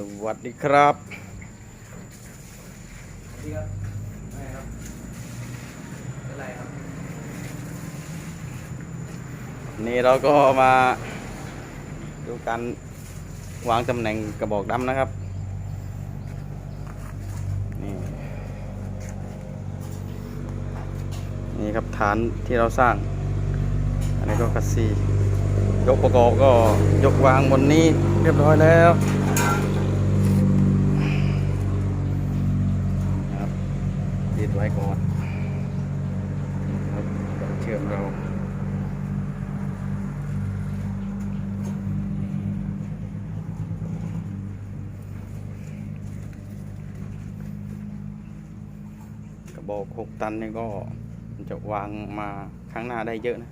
สวัสดีครับ สวัสดีครับไม่ครับเป็นไรครับนี่เราก็มาดูการวางตำแหน่งกระบอกดำนะครับนี่นี่ครับฐานที่เราสร้าง อันนี้ก็กัสซียกประกอบก็ยกวางบนนี้เรียบร้อยแล้วครับ ติดไว้ก่อนครับเชื่อมเรากระบอกหกตันนี่ก็จะวางมาข้างหน้าได้เยอะนะ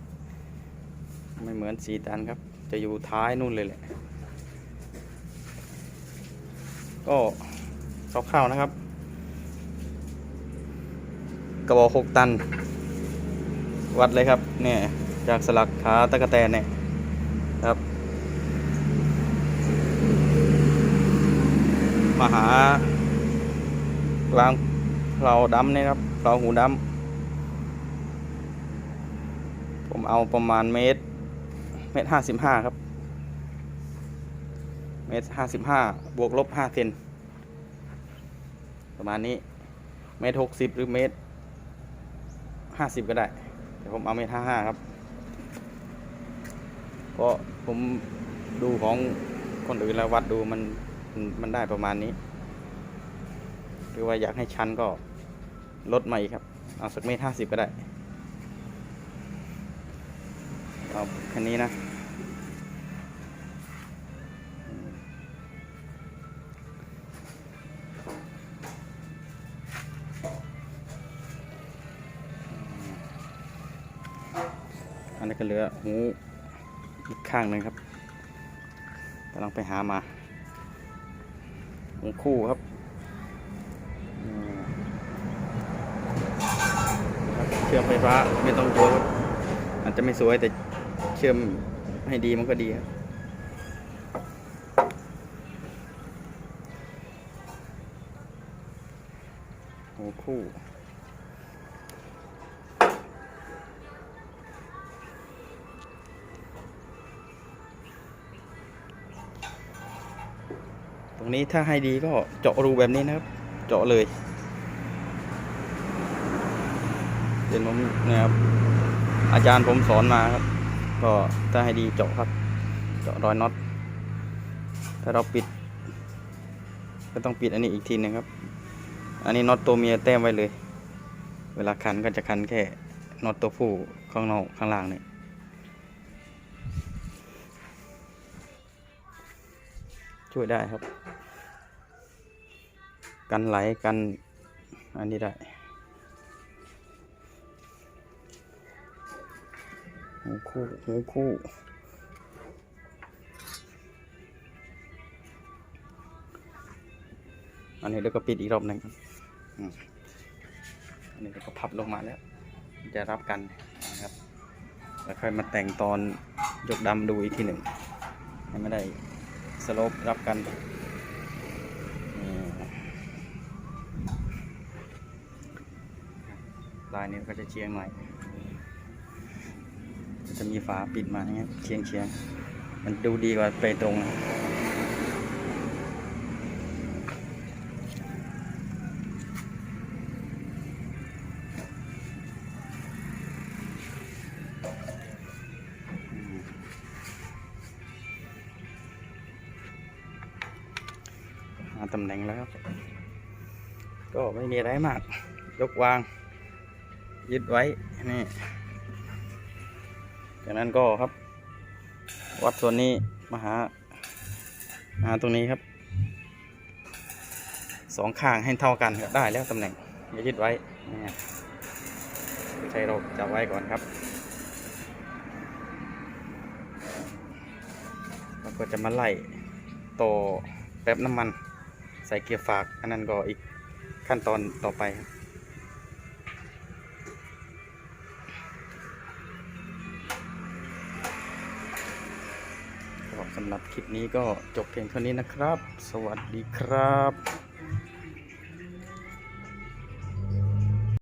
ไม่เหมือนสี่ตันครับ จะอยู่ท้ายนู่นเลยแหละ ก็คร่าวๆนะครับ กระบอกหกตัน วัดเลยครับเนี่ยจากสลักขาตะกะแตนเนี่ยครับ มาหาวางเราดำเนี่ยครับเราหูดำผมเอาประมาณเมตรเมตรห้าสิบห้าครับ เมตรห้าสิบห้าบวกลบห้าเซนประมาณนี้ เมตรหกสิบหรือเมตร ห้าสิบก็ได้ แต่ผมเอาเมตรห้าห้าครับ ก็ผมดูของคนอื่นแล้ววัดดูมันมันได้ประมาณนี้หรือว่าอยากให้ชันก็ลดมาอีกครับ เอาสักเมตรห้าสิบก็ได้ เอาแค่นี้นะ นนี้ก็เหลือหูอีกข้างหนึ่งครับกำลังไปหามาหูคู่ครับเชื่อมไฟฟ้าไม่ต้องกลัวครับอาจจะไม่สวยแต่เชื่อมให้ดีมันก็ดีครับหูคู่ รงนี้ถ้าให้ดีก็เจาะรูแบบนี้นะครับ เจาะเลยเดี๋ยวผมนะครับ อาจารย์ผมสอนมาครับ ก็ถ้าให้ดีเจาะครับ เจาะรอยน็อตถ้าเราปิด ก็ต้องปิดอันนี้อีกทีหนึงครับ อันนี้น็อตตัวเมียแต้มไว้เลย เวลาคันก็จะคันแค่น็อตตัวผู้ข้างนอกข้างล่างเนี่ยช่วยได้ครับ กันไหลกันอันนี้ได้หูคู่หูคู่อันนี้เราก็ปิดอีกรอบหนึ่งอันนี้เราก็พับลงมาแล้ว จะรับกันนะครับ แล้วค่อยมาแต่งตอนยกดำดูอีกทีหนึ่งให้ไม่ได้สโลปรับกัน ลายนี้ก็จะเชียงหน่อย จะมีฝาปิดมาอย่างเงี้ยเชียงเชียงมันดูดีกว่าไปตรงนะหาตำแหน่งแล้วครับ ก็ไม่มีอะไรมาก ยกวาง ยึดไว้นี่จากนั้นก็ครับ วัดส่วนนี้มาหาหาตรงนี้ครับสองข้างให้เท่ากันก็ได้แล้วตำแหน่งอย่ายึดไว้นี่ใช้เราจับไว้ก่อนครับแล้วก็จะมาไล่ต่อแป๊บน้ำมัน ใส่เกียร์ฝาก อันนั้นก็อีกขั้นตอนต่อไปครับ สำหรับคลิปนี้ก็จบเพียงเท่านี้นะครับ สวัสดีครับ